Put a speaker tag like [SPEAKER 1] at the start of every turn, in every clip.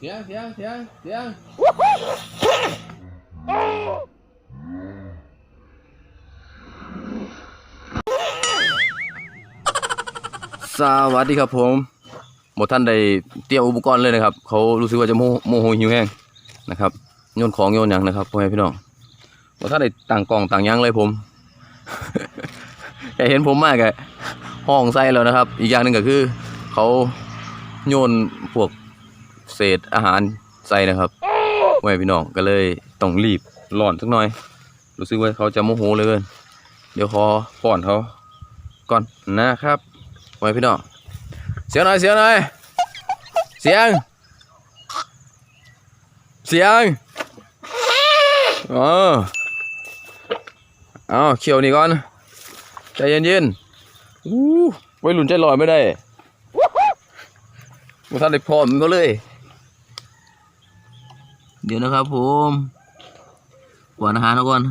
[SPEAKER 1] เสียงเสียงเสียงเสียง
[SPEAKER 2] สวัสดีครับผมหมดท่านได้เตรียมอุปกรณ์เลยนะครับ เขารู้สึกว่าจะโมโมโหหิวแห้งนะครับโยนของโยนหยังนะครับพ่อแม่พี่น้องหมดท่านได้ต่างกล่องต่างยังเลยผมแต่เห็นผมมากอะห้องไส้แล้วนะครับ อีกอย่างหนึ่งก็คือ เขาโยนพวก เศษอาหารใส่นะครับพ่อแม่พี่น้องก็เลยต้องรีบร้อนสักหน่อย รู้สึกว่าเขาจะโมโหเลยเกินเดี๋ยวขอป้อนเขาก่อนนะครับไว้พี่น้องเสียงหน่อยเสียงหน่อยเสียง เสียงอ๋อเอาเขียวนี่ก่อนใจเย็นๆอู้ไว้หลุนใจลอยไม่ได้มาทันได้พร้อมก็เลย เดี๋ยวนะครับผมหวานอาหารนะก่อน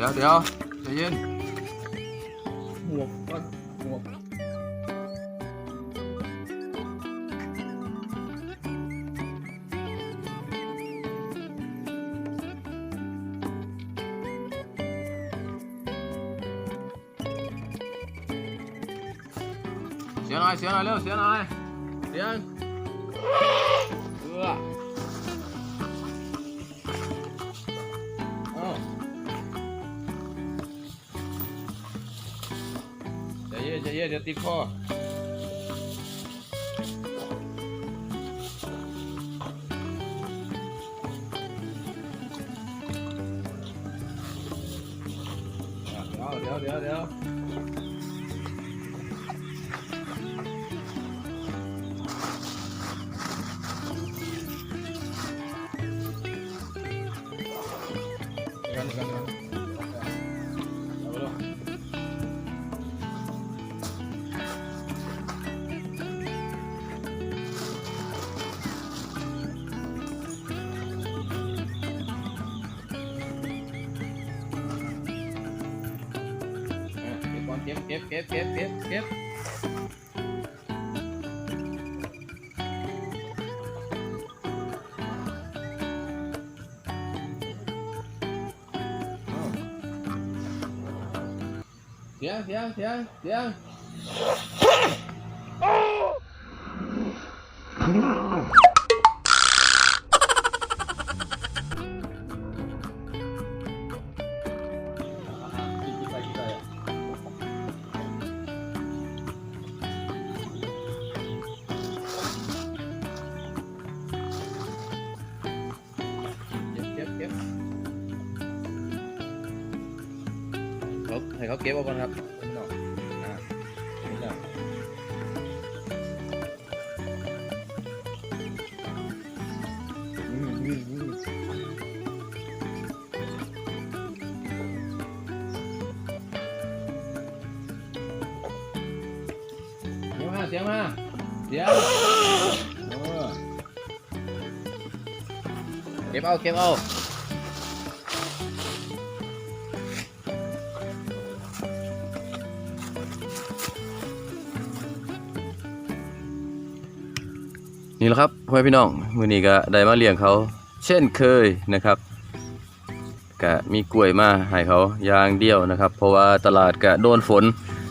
[SPEAKER 1] ดี๋ยวเดี๋ยวใจเย็นหมวกก่อนหมวกเสียงหน่อยเสียงหน่อยเร็วเสียงหน่อยเสียง ใจเย็นจเดี๋ยวติดคอ เก็บเก็บเก็บเเขาให้เขาเก็บเอาก่อนครับพี่น้องอ่านี่แหละอืมอืมอืมเสียงมาเสียงมาเสียงเออเก็บเอาเก็บเอา
[SPEAKER 2] นี่แหละครับพ่อแม่พี่น้องมือนี้ก็ได้มาเลี้ยงเขา เช่นเคยนะครับก็มีกล้วยมาให้เขาอย่างเดียวนะครับ เพราะว่าตลาดก็โดนฝน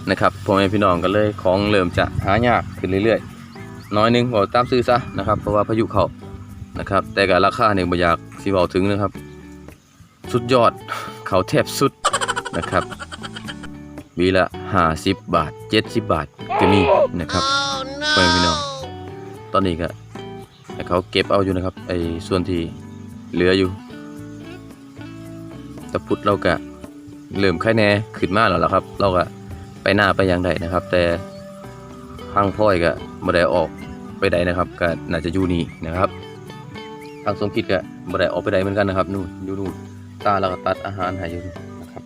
[SPEAKER 2] นะครับพ่อแม่พี่น้องก็เลยของเริ่มจะหายากขึ้นเรื่อยๆ น้อยหนึงบอกตามซื้อซะนะครับเพราะว่าพายุเขานะครับ แต่ก็ราคาเนี่ยบ่อยากสิเว้าถึงนะครับ สุดยอดเขาแทบสุดนะครับวีละ50บบาท70บาทก็มีนะครับพ่อแม่พี่น้องตอนนี้ก็ ให้เขาเก็บเอาอยู่นะครับไอ้ส่วนที่เหลืออยู่ตะพุดเรากะเริ่มไข้แน่ขึ้นมาแล้วล่ะครับ เราก็ไปหน้าไปยังใดนะครับ แต่ทางพ่อยก็บ่ได้ออกไปใดนะครับก็น่าจะอยู่นี่นะครับทางสมคิดก็บ่ได้ออกไปใดเหมือนกันนะครับนู่นอยู่นู่นตาเราก็ตัดอาหารให้อยู่นะครับ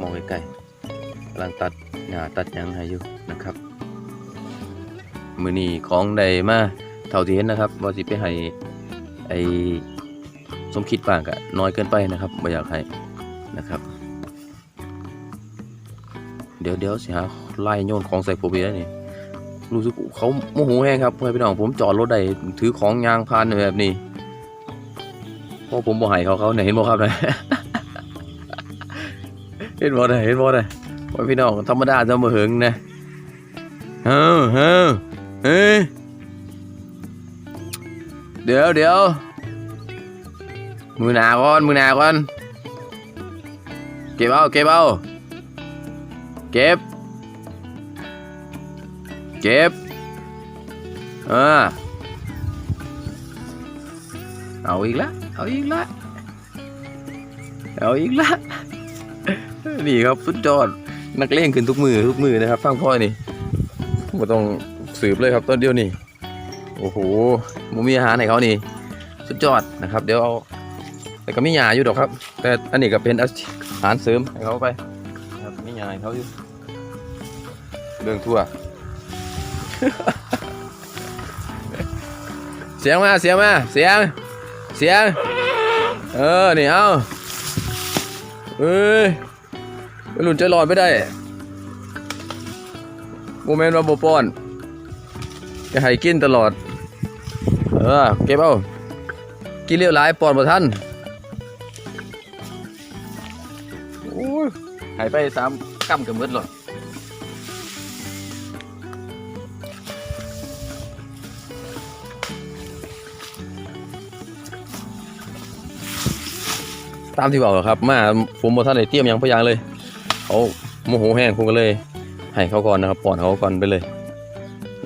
[SPEAKER 2] มองใกล้ๆกำลังตัดหญ้าตัดยังให้อยู่นะครับ มือนี้ของใดมา เท่าที่เห็นนะครับว่าสิไปให้ไอสมคิดบ้างก็น้อยเกินไปนะครับไม่อยากให้นะครับ เดี๋ยวเดี๋ยวสิฮะไล่โยนของใส่ผมอีกแล้วนี่รู้สึกเขาโมโหแห้งครับเพื่อนพี่น้องผมจอดรถได้ถือของยางพานแบบนี้เพราะผมบ่ให้เขาเขาเนี่ยเห็นบ่ครับเนี่ยเห็นบ่ได้เห็นบ่ได้พ่อพี่น้องธรรมดาจะมาเหิงนะเฮ้อเฮ้อเฮ้ย เดี๋ยวเดี๋ยวมือหนาก่อนมือหนาก่อนเก็บเอาเก็บเอาเก็บ เก็บอ่าเอาอีกละเอาอีกละเอาอีกละนี่ครับสุดยอดนักเลงขึ้นทุกมือทุกมือนะครับฟังพ่อยนี่ไม่ต้องสืบเลยครับต้นเดียวนี่ โอ้โหมุมีอาหารให้เขานี่ สุดยอดนะครับ เดี๋ยวเอาแต่ก็มีหยาอยู่ดอกครับ แต่อันนี้ก็เป็นอาหารเสริมให้เขาไปครับมีหยาให้เขาอยู่เรื่องทั่ว เสียงมาเสียงมาเสียง เสียง เออนี่เอาเอ้ยไม่หลุนใจรอดไม่ได้โมเมนต์ว่าโบป้อนจะให้กินตลอด เออเก็บเอากินเรียวหลายปอดบ่ทันโอ้ยหายไปสามกำกับมืดหรอตามที่บอกครับ มาผมบ่ทันได้เตรียมยังพยางเลยเขาโมโหแห้งผมก็เลย ให้เขาก่อนนะครับปอนเขาก่อนไปเลย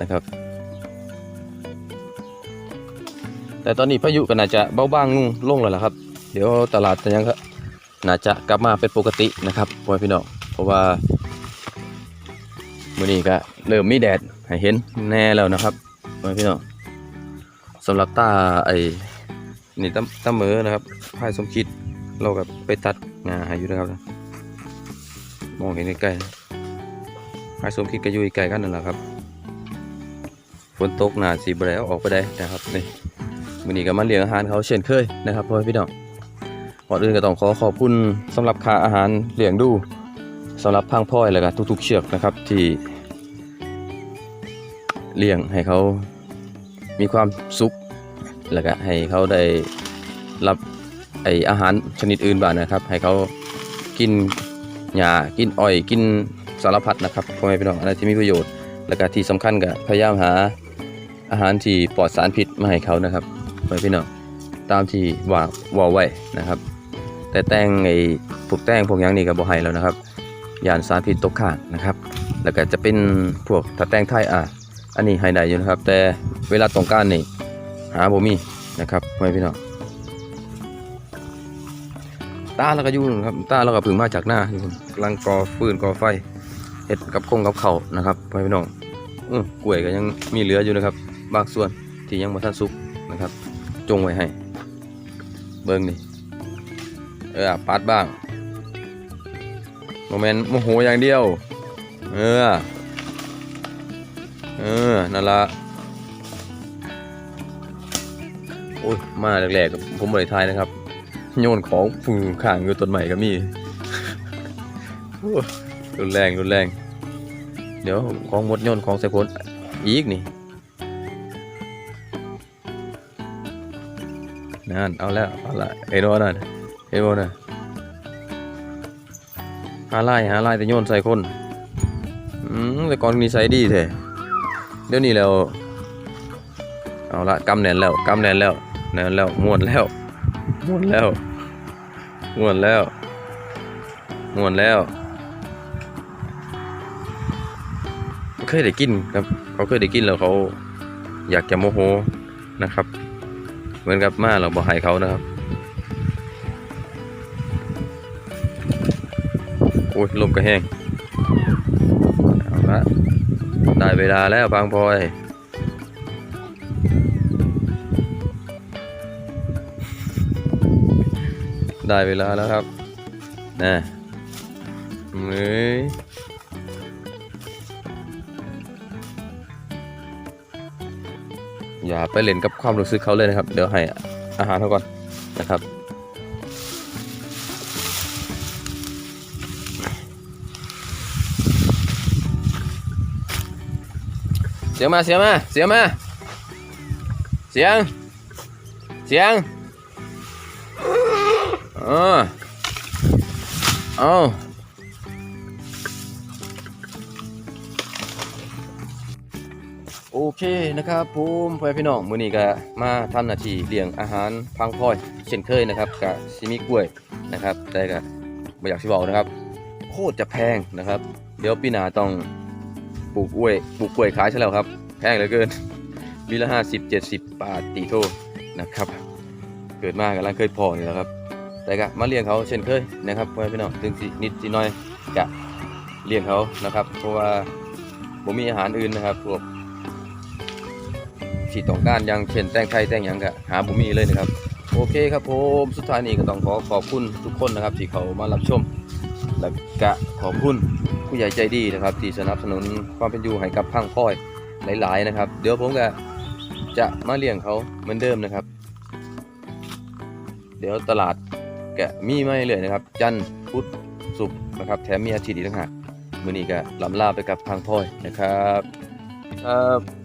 [SPEAKER 2] นะครับ แต่ตอนนี้พายุก็น่าจะเบาบางลงแล้วล่ะครับ เดี๋ยวตลาดยังก็น่าจะกลับมาเป็นปกตินะครับพ่อพี่น้องเพราะว่ามื้อนี้ก็เริ่มมีแดดให้เห็นแน่แล้วนะครับพ่อพี่น้องสำหรับตาไอ้นี่ตั้มตั้มมือนะครับพายสมคิดเรากับไปตัดงาให้อยู่นะครับ มองเห็นใกล้ๆพายสมคิดก็อยู่ใกล้กันนั่นแหละครับฝนตกหนาสีบลออกไปได้นะครับนี่ วันนี้ก็มาเลี้ยงอาหารเขาเช่นเคยนะครับพ่อพี่น้องก่อนอื่นก็ต้องขอขอบคุณสำหรับค่าอาหารเลี้ยงดูสำหรับพังพ่อยแล้วก็ทุก ๆ เชือกนะครับที่เลี้ยงให้เขามีความสุขแล้วก็ให้เขาได้รับไออาหารชนิดอื่นบ้างนะครับ ให้เขากินหญ้ากินอ้อยกินสารพัดนะครับพ่อแม่พี่น้องอะไรที่มีประโยชน์ แล้วก็ที่สำคัญก็พยายามหาอาหารที่ปลอดสารพิษมาให้เขานะครับ ไปพี่น้องตามที่ว่าว่าไว้นะครับ แต่แต้งไอ้พวกแต้งพวกยังนี่ก็บ่ให้แล้วนะครับยานสารพิษตกค้างนะครับ แล้วก็จะเป็นพวกถ้าแต้งไทยอะอันนี้ให้ได้อยู่นะครับ แต่เวลาต้องก้ารนี่หาบ่มีนะครับไปพี่น้องตาเราก็ยู่นะครับตาเราก็เพึ่งมาจากหน้าอยู่กำลังก่อฟืนก่อไฟเห็ดกับคงกับเข่านะครับไปพี่น้องอื้อกล้วยก็ยังมีเหลืออยู่นะครับ บางส่วนที่ยังบ่ทันสุกนะครับ จงไว้ให้ เบิ้งนี่เออปัดบ้างโมเมนต์โมโหอย่างเดียว เออ เออ นั่นละโอ้ย มาแรกๆผมบริทายนะครับ โยนของฟูข้างอยู่ต้นใหม่ก็มีรุนแรงรุนแรง เดี๋ยวของหมดโยนของใส่คนอีกนี่ นั่นเอาแล้วเอาละเห็นบ่นั่นเห็นบ่นั่นหาไล่หาไล่แต่โยนใส่คนอืมแต่ก่อนนิสัยดีแท้เดี๋ยวนี้แล้วเอาละกำแน่นแล้วกำแน่นแล้วแน่นแล้วม้วนแล้วม้วนแล้วม้วนแล้วม้วนแล้วเคยได้กินครับ เขาเคยได้กินแล้วเขาอยากจะโมโหนะครับ เหมือนกับมาเราบอให้เขานะครับอ้ยลมก็แห้งเอาละได้เวลาแล้วพังพลอยได้เวลาแล้วครับนะเฮ้ย อย่าไปเล่นกับความรู้สึกเขาเลยนะครับ เดี๋ยวให้อาหารเขาก่อนนะครับ เสียงมาเสียงมาเสียงมาเสียง เสียงเออเอา โอเคนะครับผมพ่อพี่น้องมื้อนี้ก็มาทำหน้าที่เลี้ยงอาหารพังพลอยเช่นเคยนะครับกับซิมิกล้วยนะครับแต่ก็ไม่อยากสิบอกนะครับ โคตรจะแพงนะครับ เดี๋ยวปีหน้าต้องปลูกกล้วยปลูกกล้วยขายใช่แล้วครับ แพงเหลือเกินวีละห้าสิบเจ็ดสิบบาทตีโทนะครับ เกิดมากำลังเคยพอนี่แหละครับ แต่ก็มาเลี้ยงเขาเช่นเคยนะครับพ่อพี่น้องถึงสินิดสิน้อยกะเลี้ยงเขานะครับ เพราะว่าผมมีอาหารอื่นนะครับพวก ที่ต้องการอย่างเช่นแตงไทยแตงหยังกะหาผมมีเลยนะครับ โอเคครับผมสุดท้ายนี้ก็ต้องขอขอบคุณทุกคนนะครับที่เขามารับชม และกะขอบคุณผู้ใหญ่ใจดีนะครับที่สนับสนุนความเป็นอยู่ให้กับพังพ้อยหลาย ๆ นะครับ เดี๋ยวผมก็จะมาเลี้ยงเขาเหมือนเดิมนะครับ เดี๋ยวตลาดแกะมีไม่เลยนะครับ จันทร์พุธศุกนะครับแถมมีอาทิตย์อีกต่างหากมือนี้ก็ลำลาไปกับพังพ้อยนะครับครับ